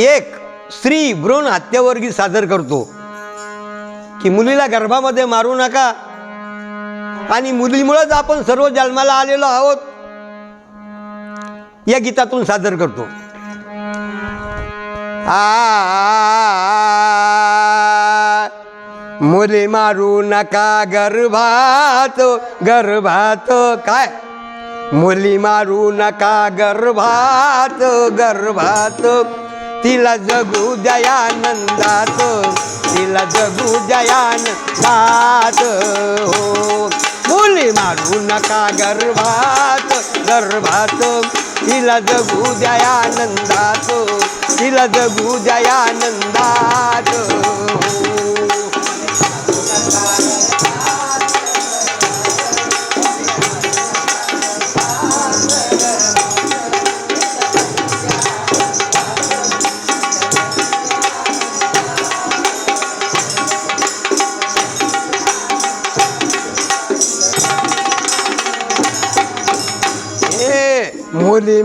एक स्त्री भ्रूण हत्यावर्गी सादर करतो की मुलीला गर्भामध्ये मारू नका आणि मुलीमुळेच आपण सर्व जन्माला आलेलो आहोत या गीतातून सादर करतो आ मुली मारू नका गर्भात गर्भात काय मुली मारू नका गर्भात गर्भात तिला जगू दयानंदात तिला जगू दयानंदात हो. मुली मारू नका गर्भात गर्भात. तिला जगू दयानंदात तिला जगू दयानंदात हो.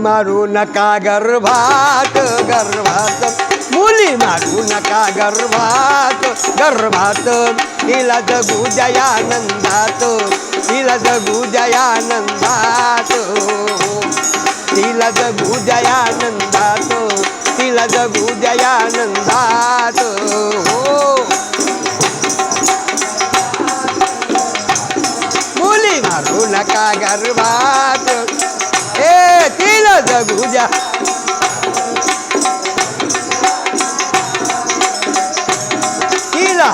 मारू नका गर्भात गर्भात. मुली मारू नका गर्भात गर्भात. तिला जगू जयानंदात तिला जगू जयानंदात तिला जगू जयानंदात तिला जगू जयानंदात हो मुली मारू नका गर्भात जगू द्या तिला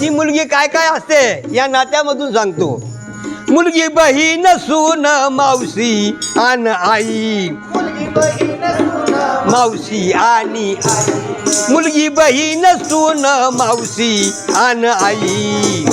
ती मुलगी काय काय असते या नात्यामधून सांगतो. मुलगी बहीण सून मावशी आन आई. मावशी आणि मुलगी बहीण सून मावशी आण आई.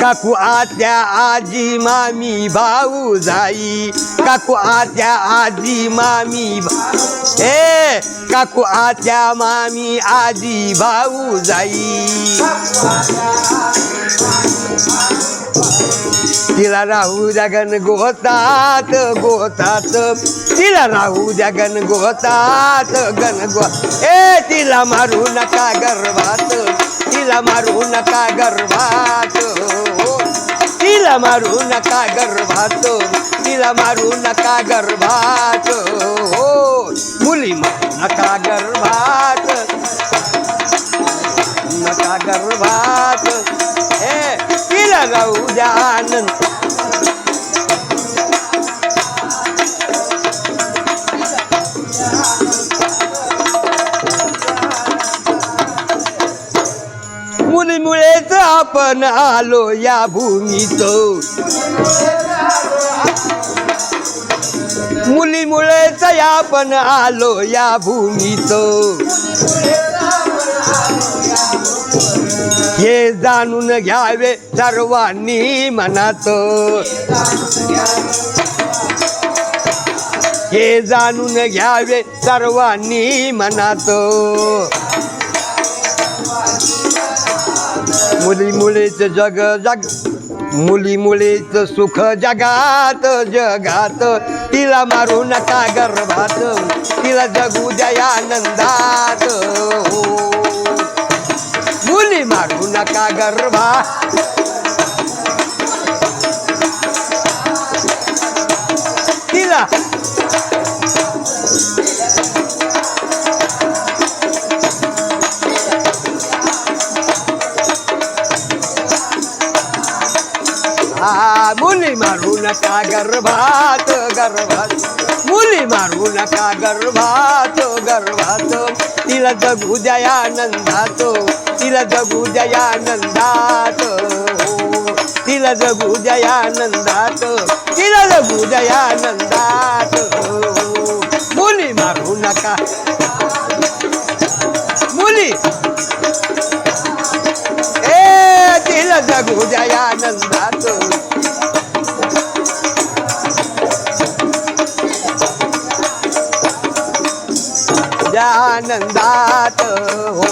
काकू आत्या आजी मामी भाऊ जाई. काकू आत्या आजी मामी भा- ए काकू आत्या मामी आजी भाऊ जाई. तिला राहू जगन गोतात गोतात. तिला राहू जगन गोतात गण गो ए तिला मारू नका गर्भात. तिला मारू नका गर्भात. हो. तिला मारू नका गर्भात. तिला मारू नका गर्भात. हो मुली मारू नका गर्भात. नका गर्भात. तिला राहू द्या आनंद. मुलीमुळेच आपण आलो या भूमीत मुलीमुळेच आपण आलो या भूमीत हे जाणून घ्यावे सर्वांनी मनात. हे जाणून घ्यावे सर्वांनी मनात. मुली मुलीच जग जग मुली मुलीच सुख जगात जगात. तिला मारू नका गर्भात तिला जगू दयानंदात हो. का नका गर्भा तिला मुली मारू नका गर्भात गर्भात मुली मारू नका गर्भात गर्भात. तिला जगू दयानंदात तिला जगू दयानंदात हो तिला जगू दयानंदात तिला जगू दयानंदात हो मुली मारू नका. मुली ए तिला जगू दयानंदात आनंदात हो.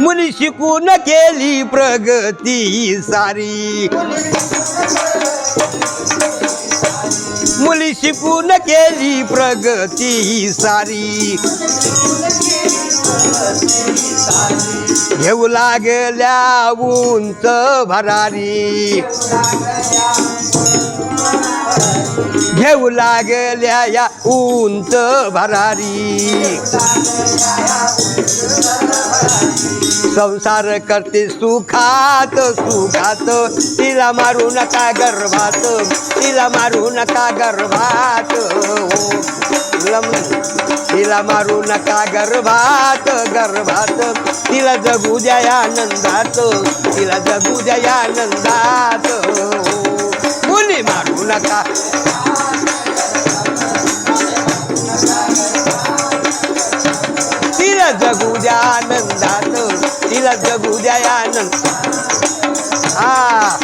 मुली शिकून केली प्रगती सारी? मुली शिकून केली प्रगती सारी? घेऊ लागल्या उंच भरारी. घेऊ लागल्या या उंच भरारी. संसार करते सुखात सुखात. तिला मारू नका गर्भात तिला मारू नका गर्भात. तिला मारू नका गर्भात गर्भात. तिला जगू द्या आनंदात तिला जगू द्या आनंदात हो. मुली मारू नका तिला जगू द्या आनंदात तिला जगू द्या या आनंद हा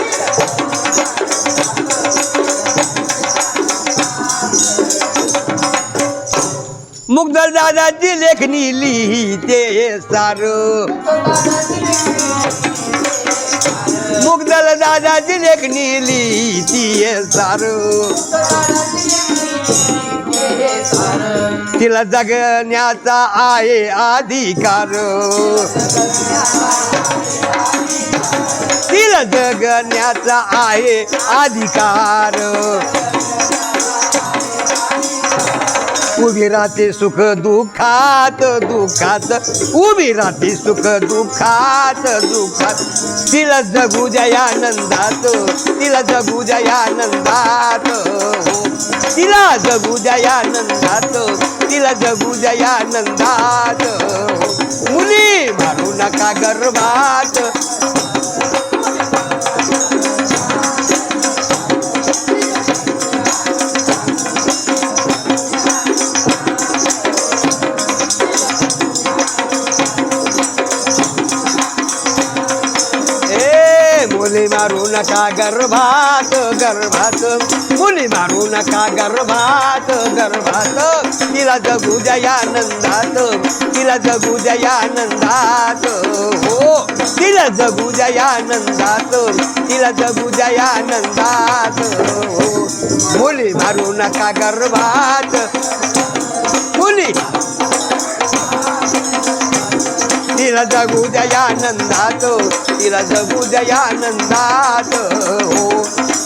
मुग्धल दादाची लेखनी लिहिते सार मुग्धल दादाची लेखनी ती सार। तिला जगण्याचा आहे अधिकार। तिला जगण्याचा आहे अधिकार। उभी राहते सुख दुःखात दुःखात. उभी राहते सुख दुःखात दुःखात. तिला जगू द्या आनंदात तिला जगू द्या आनंदात हो. तिला जगू जया आनंदात तिला जगू द्या आनंदात मुली मारू नका गर्भात मुली मारू नका गर्भात गर्भात. मुली मारू नका गर्भात गर्भात. तिला जगू द्या या आनंदात तिला जगू द्या या आनंदात हो तिला जगू द्या या आनंदात तिला जगू द्या या आनंदात हो मुली मारू नका गर्भात. मुली तिला जगू द्या या आनंदात तिला जगू द्या या आनंदात हो.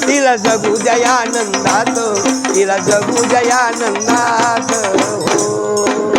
तिला जगू द्या या आनंदात तिला जगू द्या या आनंदात हो.